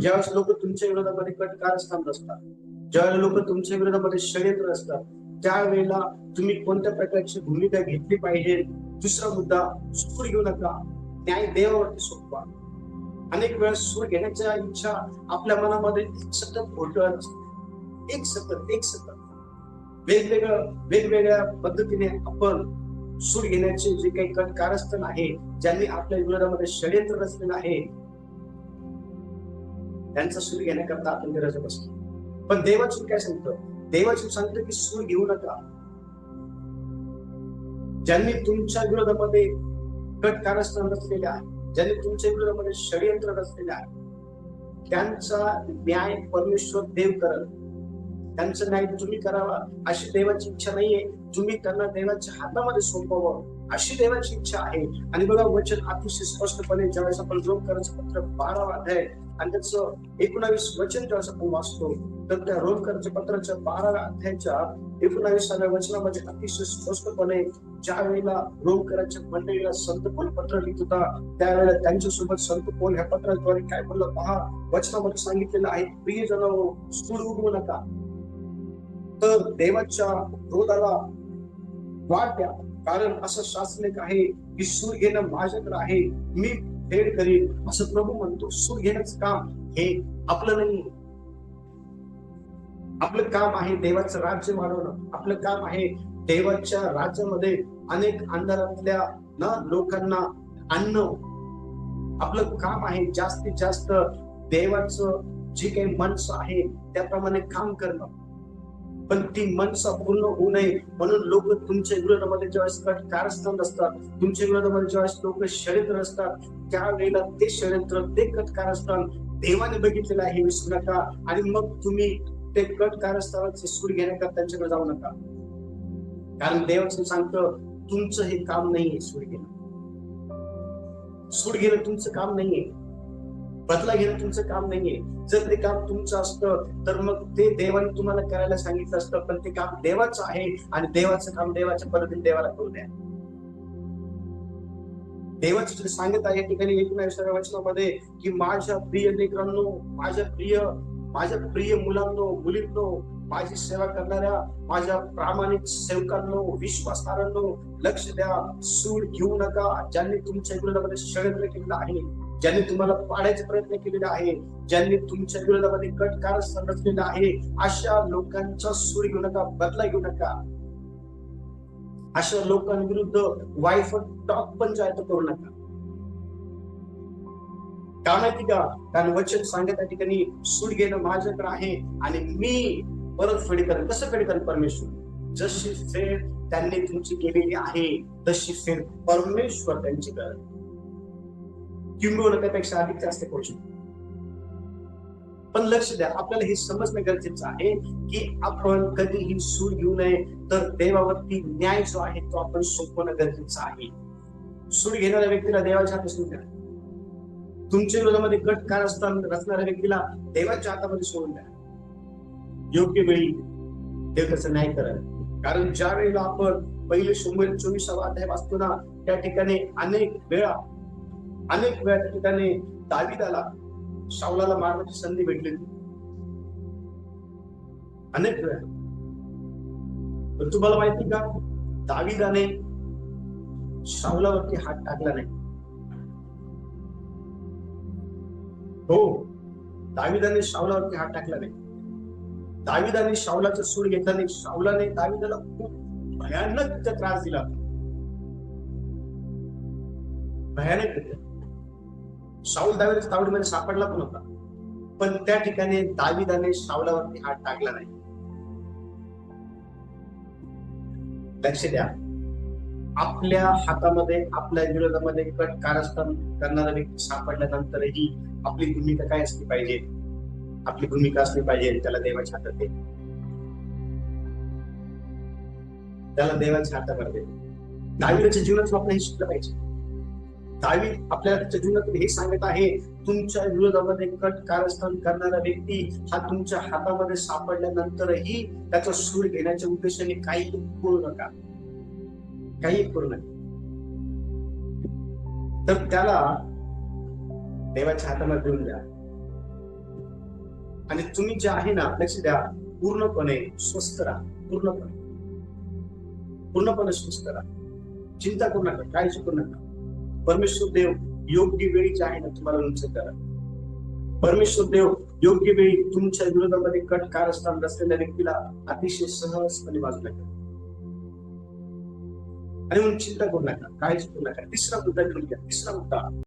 ज्यावेळेस लोक तुमच्या विरोधामध्ये कट कारस्थान असतात ज्यावेळेला लोक तुमच्या विरोधामध्ये षडयंत्र असतात त्यावेळेला तुम्ही कोणत्या प्रकारची भूमिका घेतली पाहिजे? दुसरा मुद्दा सूर घेऊ नका. न्याय देवावरती सोपवा. अनेक वेळेस सूर घेण्याच्या इच्छा आपल्या मनामध्ये एक सतत घोटळ असते एक सतत एक सतत. वेगवेगळं वेगवेगळ्या पद्धतीने आपण सूर घेण्याचे जे काही कट कारस्थान आहे ज्यांनी आपल्या विरोधामध्ये षडयंत्र रचलेलं आहे त्यांचा सूर घेण्याकरता आपण गरज असतो पण देवाचून काय सांगतं? देवाची सांगतं की सूर घेऊ नका. ज्यांनी तुमच्या विरोधामध्ये कट कारस्थान रचलेले आहे ज्यांनी तुमच्या विरोधामध्ये षडयंत्र रचलेले आहे त्यांचा न्याय परमेश्वर देव करल. त्यांचा न्याय तुम्ही करावा अशी देवाची इच्छा नाहीये. तुम्ही त्यांना देवाच्या हातामध्ये सोपवावं. अशी देवाची इच्छा आहे. आणि बघा वचन अतिशय स्पष्टपणे ज्यावेळेस आपण रोम करायचं पत्र बारा अध्याय आणि त्याचं एकोणावीस वचन ज्यावेळेस आपण वाचतो तर त्या रोम करायच्या पत्राच्या बारा अध्यायाच्या एकोणावीसाव्या वचनामध्ये अतिशय स्पष्टपणे ज्या वेळेला रोम करायच्या मंडळीला संत पोल पत्र लिहित होता त्यावेळेला त्यांच्यासोबत संत पोल ह्या पत्राद्वारे काय बोललं? पहा वचनामध्ये सांगितलेलं आहे प्रिय जण सूड उडवू नका. तर देवाच्या क्रोधाला वाट द्या. कारण असं शासनिक आहे की सूर घेणं माझ्याकडे आहे. मी फेड करीन. असं प्रभू म्हणतो सूर घेण्याचं काम हे आपलं नाही. आपलं काम आहे देवाचं राज्य वाढवणं. आपलं काम आहे देवाच्या राज्यामध्ये अनेक अंधारातल्या ना लोकांना आणणं. आपलं काम आहे जास्तीत जास्त देवाचं जे काही माणसं आहे त्याप्रमाणे काम करणं. पण ती मनसा पूर्ण होऊ नये. म्हणून लोक तुमच्या विरोधामध्ये ज्यावेळेस कारस्थान असतात तुमच्या विरोधामध्ये ज्यावेळेस लोक षडयंत्र असतात त्यावेळेला ते षडयंत्र ते कट कारस्थान देवाने बघितलेलं आहे विसरू नका. आणि मग तुम्ही ते कट कारस्थानाचे सूड घेण्याकरता त्यांच्याकडे जाऊ नका. कारण देवाचं सांगतं तुमचं हे काम नाहीये सूड घेणं. सूड घेणं तुमचं काम नाहीये. बदला घेणं तुमचं काम नाहीये. जर ते काम तुमचं असतं तर मग ते देवाने तुम्हाला करायला सांगितलं असतं पण ते काम देवाचं आहे आणि देवाचं काम देवाच्या पद्धतीने देवाला करू द्या. देवाच सांगत आहे या ठिकाणी एकोणाविसाव्या वचनामध्ये की माझ्या प्रिय लेकरांनो माझ्या प्रिय माझ्या प्रिय मुलांनो मुलींनो माझी सेवा करणाऱ्या माझ्या प्रामाणिक सेवकांनो विश्वासारांनो लक्ष द्या. सूड घेऊ नका. ज्यांनी तुमच्या विरोधामध्ये षडयंत्र केलेलं आहे ज्यांनी तुम्हाला पाडायचे प्रयत्न केलेले आहे ज्यांनी तुमच्या विरोधामध्ये कट कारस्थान रचलेलं आहे अशा लोकांचा सूड घेऊ नका बदला घेऊ नका. अशा लोकांविरुद्ध वाईफ टॉक पण जायचं करू नका. का माहिती का कारण वचन सांगत त्या ठिकाणी सूड घेणं माझ्याकडे आहे आणि मी परत फेड करेन. कसं फेड करेन परमेश्वर? जशी फेड त्यांनी तुमची केलेली आहे तशी फेड परमेश्वर त्यांची करेल. किंबहुना त्यापेक्षा अधिक जास्त करू शकतो पण लक्ष द्या आपल्याला हे समजणं गरजेचं आहे की आपण कधीही सूड घेऊ नये तर देवावरती न्याय जो आहे तो आपण सोपवणं गरजेचं आहे सूड घेणाऱ्या व्यक्तीला देवाच्या हातात सोडून द्या तुमच्या विरोधामध्ये कट असताना रचणाऱ्या व्यक्तीला देवाच्या हातामध्ये सोडून द्या योग्य वेळी देव त्याचं न्याय करत कारण ज्या वेळेला आपण पहिले शंभर चोवीसावा अध्याय वाचतो ना त्या ठिकाणी अनेक वेळा अनेक वेळा त्या ठिकाणी दाविदाला शावलाला मारण्याची संधी भेटली. अनेक वेळा. पण तुम्हाला माहिती का? दाविदाने शावलावरती हात टाकला नाही. हो दाविदाने शावलावरती हात टाकला नाही. दाविदाने शावलाचा सूड घेतला नाही. शावलाने दाविदाला खूप भयानक त्रास दिला. भयानक शाऊल दाविदाच्या तावडीमध्ये सापडला पण होता. पण त्या ठिकाणी दाविदाने शावलावरती हात टाकला नाही. लक्ष द्या. आपल्या हातामध्ये आपल्या विरोधामध्ये कट कारस्थान करणारा व्यक्ती सापडल्यानंतरही आपली भूमिका काय असली पाहिजे? आपली भूमिका असली पाहिजे त्याला देवाच्या हातात दे त्याला देवाच्या हातामध्ये. दाविदाच्या जीवनात आपण हे शिकलं पाहिजे. दावी आपल्याला त्याच्या हे सांगत आहे तुमच्या विरोधामध्ये कट कारस्थान करणारा व्यक्ती हा तुमच्या हातामध्ये सापडल्यानंतरही त्याचा सूर घेण्याच्या उद्देशाने काही करू नका. काही करू नका. तर त्याला देवाच्या हातामध्ये देऊन द्या. आणि तुम्ही जे आहे ना लक्ष द्या पूर्णपणे स्वस्थ राहा. पूर्णपणे. पूर्णपणे स्वस्थ राहा. चिंता करू नका काळजी करू नका. परमेश्वर देव योग्य वेळी आहे ना तुम्हाला उंच करा. परमेश्वर देव योग्य वेळी तुमच्या विरोधामध्ये कट कारस्थान असलेल्या व्यक्तीला अतिशय सहजपणे बाजूला करा. आणि म्हणून चिंता करू नका काळजी करू नका. तिसरा मुद्दा घेऊन घ्या. तिसरा मुद्दा